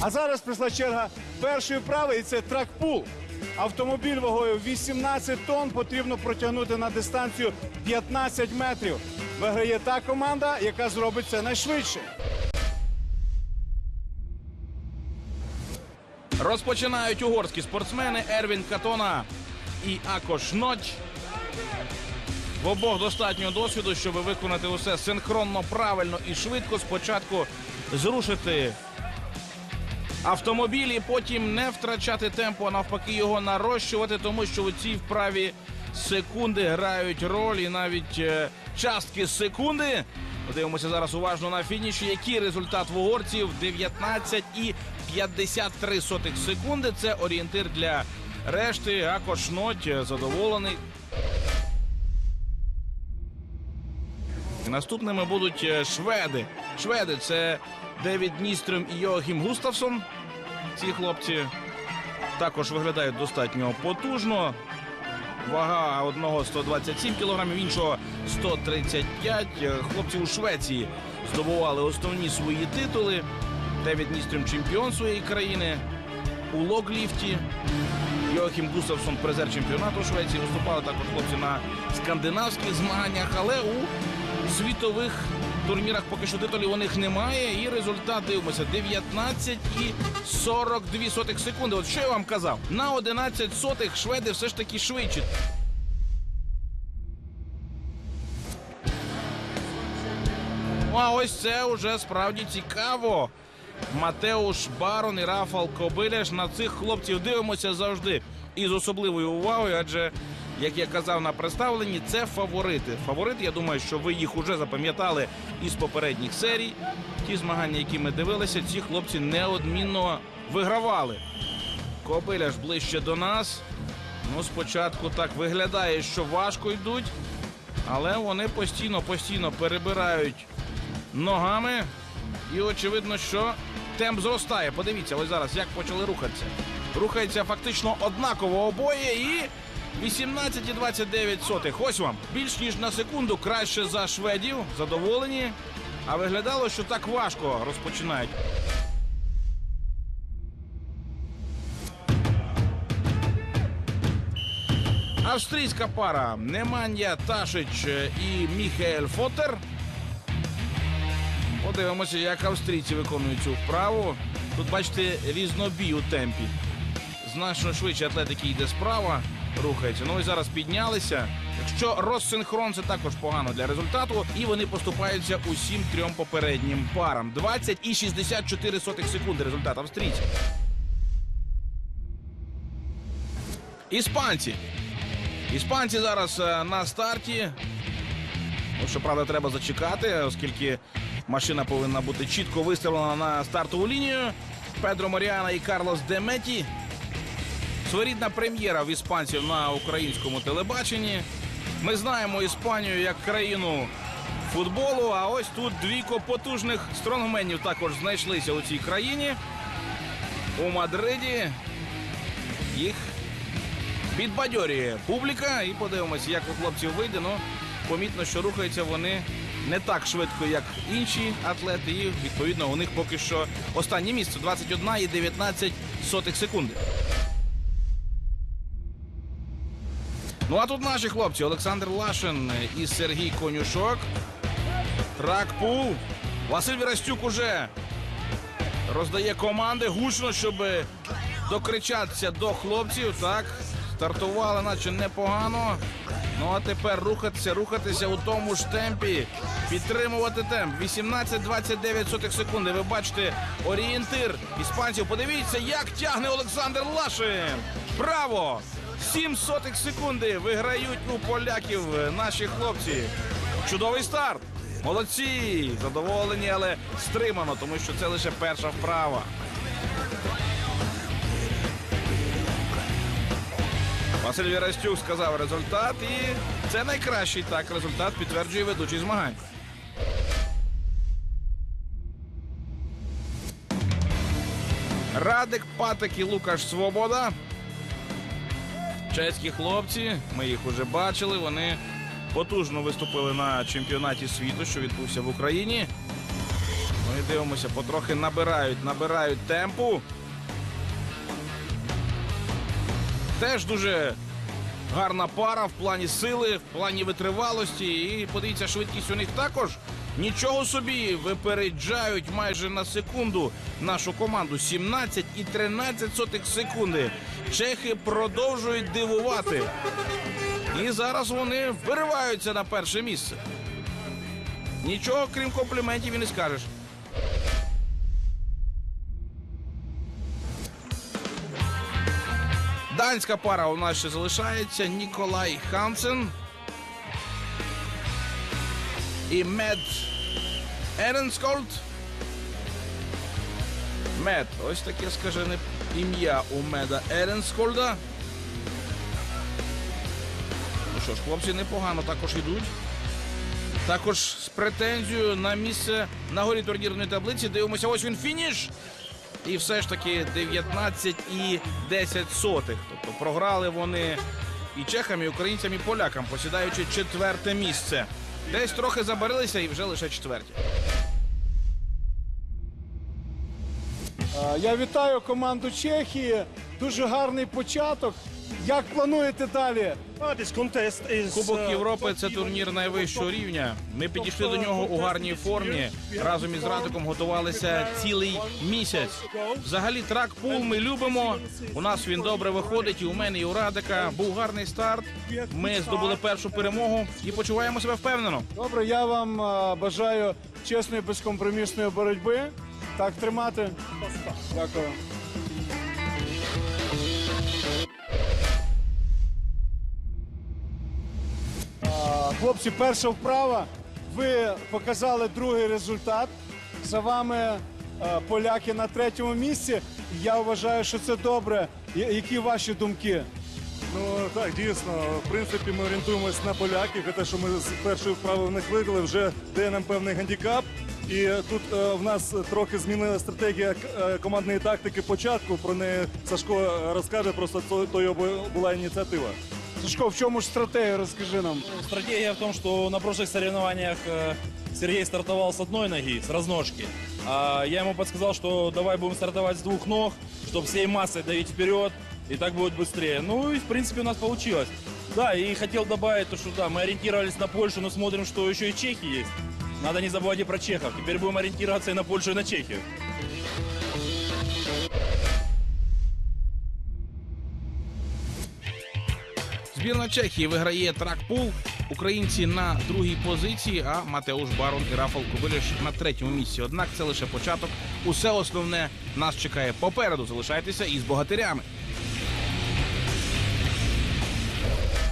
А зараз прийшла черга першої вправи, і це тракпул. Автомобіль вагою 18 тонн потрібно протягнути на дистанцію 15 метрів. Виграє та команда, яка зробить це найшвидше. Розпочинають угорські спортсмени Ервін Катона і Акош Ноч. В обох достатньо досвіду, щоб виконати усе синхронно, правильно і швидко. Спочатку зрушити автомобіль і потім не втрачати темпу, а навпаки його нарощувати, тому що у цій вправі секунди грають роль і навіть е, частки секунди. Подивимося зараз уважно на фініші. Який результат в угорців? 19 і 53 сотих секунди. Це орієнтир для решти. Акош Ноть е, задоволений. Наступними будуть е, шведи. Шведи це Девід Ністрюм і Йоахім Густавсон. Ці хлопці також виглядають достатньо потужно. Вага одного 127 кілограмів, іншого 135. Е, Хлопці у Швеції здобували основні свої титули. Девід Ністрюм чемпіон своєї країни у логліфті. Йоахім Густавсон призер чемпіонату Швеції. Виступали також хлопці на скандинавських змаганнях, але у світових турнірах поки що титулів у них немає. І результат дивимося 19 і 42 сотих секунди. От що я вам казав? На 11 сотих шведи все ж таки швидші. Ну, а ось це вже справді цікаво. Матеуш Барон і Рафал Кобиляш на цих хлопців дивимося завжди із особливою увагою, адже, як я казав на представленні, це фаворити. Фаворити, я думаю, що ви їх уже запам'ятали із попередніх серій. Ті змагання, які ми дивилися, ці хлопці неодмінно вигравали. Кобиляш ближче до нас. Ну, спочатку так виглядає, що важко йдуть, але вони постійно, постійно перебирають ногами. І очевидно, що темп зростає. Подивіться, ось зараз як почали рухатися. Рухається фактично однаково обоє і 18 і 29 сотих. Ось вам більш ніж на секунду краще за шведів. Задоволені. А виглядало, що так важко розпочинають. Австрійська пара Немanja Ташич і Міхаель Фотер. Подивимося, як австрійці виконують цю вправу. Тут бачите різнобій у темпі. Значно швидше атлетики йде справа, рухається. Ну і зараз піднялися. Якщо розсинхрон, це також погано для результату. І вони поступаються усім трьом попереднім парам. 20 і 64 сотих секунди результат австрійців. Іспанці. Іспанці зараз е, на старті. Ну, щоправда, треба зачекати, оскільки машина повинна бути чітко виставлена на стартову лінію. Педро Моріана і Карлос Деметі. Своєрідна прем'єра в іспанців на українському телебаченні. Ми знаємо Іспанію як країну футболу. А ось тут двійко потужних стронгменів також знайшлися у цій країні. У Мадриді їх підбадьорює публіка. І подивимося, як у хлопців вийде. Ну, помітно, що рухаються вони не так швидко, як інші атлети. І відповідно у них поки що останнє місце 21 і 19 сотих секунди. Ну а тут наші хлопці Олександр Лашин і Сергій Конюшок. Тракпул. Василь Вірастюк уже роздає команди гучно, щоб докричатися до хлопців. Так, стартували, наче непогано. Ну а тепер рухатися, рухатися у тому ж темпі, підтримувати темп. 18-29 сотих секунди. Ви бачите орієнтир іспанців. Подивіться, як тягне Олександр Лашин. Браво! 7 сотих секунди виграють у поляків наші хлопці. Чудовий старт. Молодці! Задоволені, але стримано, тому що це лише перша вправа. Василь Вірастюк сказав результат, і це найкращий так результат підтверджує ведучий змагань. Радик Патик і Лукаш Свобода. Чеські хлопці, ми їх уже бачили. Вони потужно виступили на чемпіонаті світу, що відбувся в Україні. Ну і дивимося, потрохи набирають, набирають темпу. Теж дуже гарна пара в плані сили, в плані витривалості. І подивіться, швидкість у них також. Нічого собі випереджають майже на секунду нашу команду. 17 і 13 сотих секунди. Чехи продовжують дивувати. І зараз вони вириваються на перше місце. Нічого крім компліментів і не скажеш. Данська пара у нас ще залишається. Ніколай Хансен і Мед Еренсколд. Мед, ось таке скажене ім'я у Меда Еренсколда. Ну що ж, хлопці непогано також йдуть. Також з претензією на місце на горі турнірної таблиці. Дивимося, ось він фініш. І все ж таки 19 і 10 сотих. Тобто програли вони і чехам, і українцям, і полякам, посідаючи четверте місце. Десь трохи забарилися і вже лише четверті. Я вітаю команду Чехії. Дуже гарний початок. Як плануєте далі? Кубок uh, Європи це турнір найвищого рівня. Ми підійшли до нього у гарній формі. Разом із Радиком готувалися цілий місяць. Взагалі, трак пул ми любимо. У нас він добре виходить. І у мене, і у Радика був гарний старт. Ми здобули першу перемогу і почуваємо себе впевнено. Добре, я вам е, бажаю чесної, безкомпромісної боротьби. Так тримати. Дякую. Хлопці, перша вправа. Ви показали другий результат. За вами е, поляки на третьому місці. Я вважаю, що це добре. Які ваші думки? Ну так, дійсно. В принципі, ми орієнтуємось на поляків. Те, що ми з першої вправи в них виграли, вже дає нам певний гандікап. І тут е, в нас трохи змінила стратегія к- е, командної тактики початку. Про неї Сашко розкаже, просто то, то його бу- була ініціатива. Сашко, в чому ж стратегія? Розкажи нам. Стратегия в том, что на прошлых соревнованиях э, Сергей стартовал с одной ноги, с разножки. А я ему подсказал, что давай будем стартовать с двух ног, чтобы всей массой давить вперед, и так будет быстрее. Ну и в принципе у нас получилось. Да, и хотел добавить то, что да, мы ориентировались на Польшу, но смотрим, что еще и чехи есть. Надо не забывать и про чехов. Теперь будем ориентироваться и на Польшу, и на Чехию. Збірна Чехії виграє трак-пул. Українці на другій позиції, а Матеуш Барон і Рафал Кобиліш на третьому місці. Однак це лише початок. Усе основне нас чекає попереду. Залишайтеся із богатирями.